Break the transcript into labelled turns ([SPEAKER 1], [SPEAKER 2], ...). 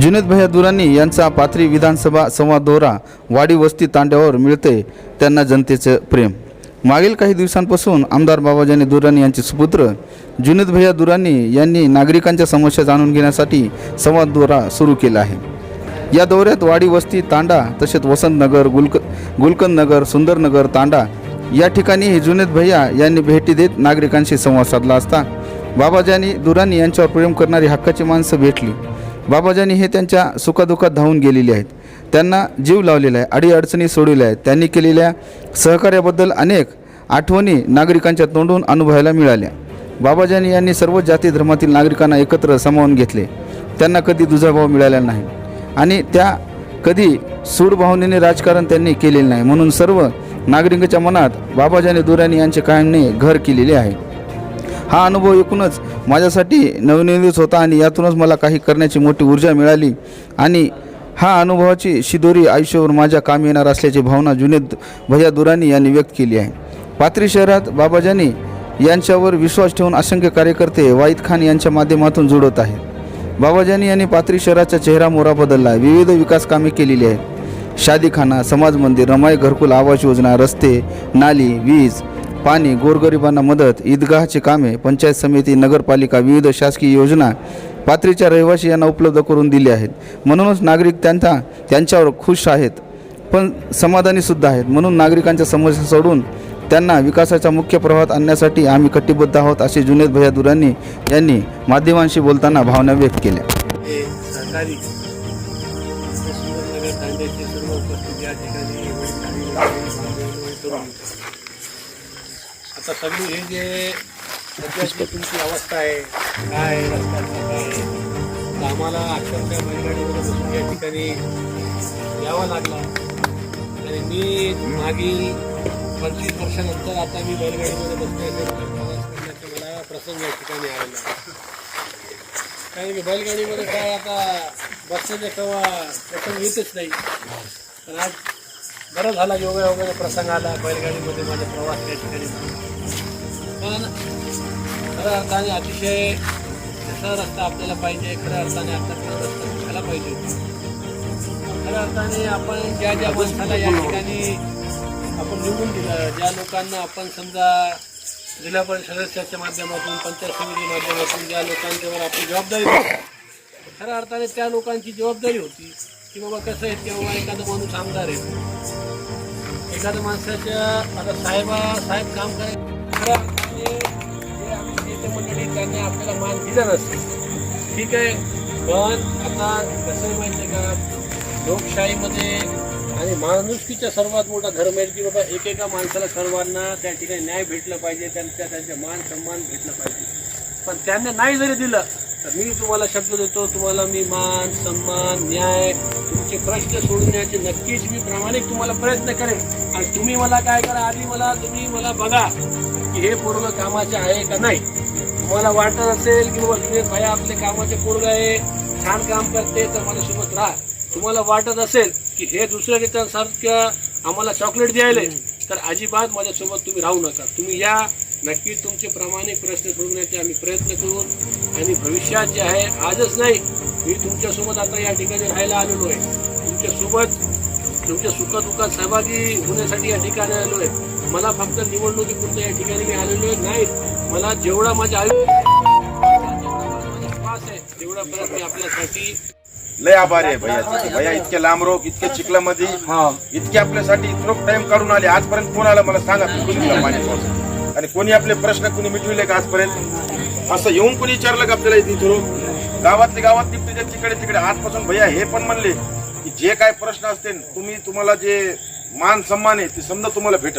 [SPEAKER 1] जुनेद भैया दुरानी यांचा पाथरी विधानसभा संवाद दौरा वाडी वस्ती तांड्यावर मिळते त्यांना जनतेचं प्रेम. मागील काही दिवसांपासून आमदार बाबाजानी दुरानी यांचे सुपुत्र जुनेद भैया दुरानी यांनी नागरिकांच्या समस्या जाणून घेण्यासाठी संवाद दौरा सुरू केला आहे. या दौऱ्यात वाडी वस्ती तांडा तसेच वसंतनगर गुलक गुलकंदनगर सुंदरनगर तांडा या ठिकाणी जुनेद भैया यांनी भेटी देत नागरिकांशी संवाद साधला असता. बाबाजानी दुरानी यांच्यावर प्रेम करणारी हक्काची माणसं भेटली. बाबाजानी हे त्यांच्या सुखादुखात धावून गेलेले आहेत. त्यांना जीव लावलेला आहे अडीअडचणी सोडवल्या आहेत. त्यांनी केलेल्या सहकार्याबद्दल अनेक आठवणी नागरिकांच्या तोंडून अनुभवायला मिळाल्या. बाबाजानी यांनी सर्व जाती धर्मातील नागरिकांना एकत्र सामावून घेतले. त्यांना कधी दुजाभाव मिळाला नाही. आणि त्या कधी सूडभावनेने राजकारण त्यांनी केलेले नाही. म्हणून सर्व नागरिकांच्या मनात बाबाजानी दुराणी यांचे कायमने घर केलेले आहे. हा अनुभव एकूणच माझ्यासाठी नवनिर्मित होता आणि यातूनच मला काही करण्याची मोठी ऊर्जा मिळाली. आणि हा अनुभवाची शिदोरी आयुष्यावर माझ्या काम येणार असल्याची भावना जुनेद भैया दुरानी यांनी व्यक्त केली आहे. पाथरी शहरात बाबाजानी यांच्यावर विश्वास ठेवून असंख्य कार्यकर्ते वाईद खान यांच्या माध्यमातून जुडत आहेत. बाबाजानी यांनी पाथरी शहराचा चेहरा मोरा बदलला विविध विकास कामे केलेली आहेत. शादीखाना समाज मंदिर रमाई घरकुल आवास योजना रस्ते नाली वीज पाणी गोरगरिबांना मदत ईदगाहची कामे पंचायत समिती नगरपालिका विविध शासकीय योजना पात्रीच्या रहिवासी यांना उपलब्ध करून दिली आहेत. म्हणूनच नागरिक त्यांचा त्यांच्यावर खुश आहेत. पण समाधानीसुद्धा आहेत. म्हणून नागरिकांच्या समस्या सोडून त्यांना विकासाच्या मुख्य प्रवाहात आणण्यासाठी आम्ही कटिबद्ध आहोत असे जुनेद भैया दुरानी यांनी माध्यमांशी बोलताना भावना व्यक्त केल्या.
[SPEAKER 2] आता सगळी हे जे सध्याची तुमची अवस्था आहे काय रस्त्याचा काय आम्हाला अक्षरशः बैलगाडीवर बसून या ठिकाणी यावं लागलं. आणि मी मागील पंचवीस वर्षानंतर आता मी बैलगाडीमध्ये बसण्याचा प्रवास करण्याचा मला प्रसंग या ठिकाणी आलेला कारण की बैलगाडीमध्ये काय आता बसण्याचा केव्हा प्रसंग येतच नाही. तर आज बरं झाला योगा वगैरे प्रसंग आला बैलगाडीमध्ये माझा प्रवास या ठिकाणी झाला. पण खऱ्या अर्थाने अतिशय कसा रस्ता आपल्याला पाहिजे खऱ्या अर्थाने आपल्याला रस्ता शिकायला पाहिजे खऱ्या अर्थाने आपण ज्या ज्या माणसाला या ठिकाणी आपण निवडून दिलं ज्या लोकांना आपण समजा जिल्हा परिषद सदस्याच्या माध्यमातून पंचायत समिती माध्यमातून ज्या लोकांच्यावर आपली जबाबदारी होती खऱ्या अर्थाने त्या लोकांची जबाबदारी होती की बाबा कसं आहे तेव्हा एखादा माणूस आमदार आहे. एखाद्या माणसाच्या आता साहेबा साहेब काम करायचं मंडळी त्यांनी आपल्याला मान दिला नसतो ठीक आहे पण आता कसं आहे माहिती आहे का? लोकशाहीमध्ये आणि माणुसकीचा सर्वात मोठा धर्म आहे की बाबा एकेका माणसाला सर्वांना त्या ठिकाणी न्याय भेटलं पाहिजे त्यांच्या त्यांचे मान सन्मान भेटलं पाहिजे. पण त्यांना नाही जरी दिलं तर मी तुम्हाला शब्द देतो तुम्हाला मी मान सन्मान न्याय तुमचे प्रश्न सोडवण्याचे नक्कीच मी प्रामाणिक तुम्हाला प्रयत्न करेन. आणि तुम्ही मला काय करा आधी मला तुम्ही मला बघा की हे पूर्ण कामाचे आहे का नाही. तुम्हाला वाटत असेल की बाबा सुरेश भाई आपले कामाचे पोरग आहे छान काम करते तर मला सोबत राहा. तुम्हाला वाटत असेल की हे दुसऱ्या नेत्यांसारखं आम्हाला चॉकलेट द्यायला तर अजिबात माझ्यासोबत तुम्ही राहू नका. तुम्ही या नक्कीच तुमचे प्रामाणिक प्रश्न सोडवण्याचे आम्ही प्रयत्न करू आणि भविष्यात जे आहे आजच नाही मी तुमच्यासोबत आता या ठिकाणी राहायला आलेलो आहे. तुमच्यासोबत तुमच्या सुखदुःखात सहभागी होण्यासाठी या ठिकाणी आलो आहे. मला फक्त निवडणुकीपुरतं या ठिकाणी मी आलेलो आहे. नाही मला जेवढा माझ्या आयुष्य श्वास आहे तेवढा परत मी आपल्यासाठी
[SPEAKER 3] लय आभारी आहे भैया भैया इतके लांब रोग इतके चिखलामध्ये इतके आपल्यासाठी इतरोक टाइम काढून आले आजपर्यंत कोण आला मला सांगा पाणी आणि कोणी आपले प्रश्न कुणी मिटविले का आजपर्यंत? असं येऊन कोणी विचारलं का आपल्याला इथे थोडं गावातले गावात निघते तिकडे तिकडे आजपासून भैया हे पण म्हणले की जे काय प्रश्न असतील तुम्ही तुम्हाला जे मान सन्मान आहे ते समजा तुम्हाला भेटत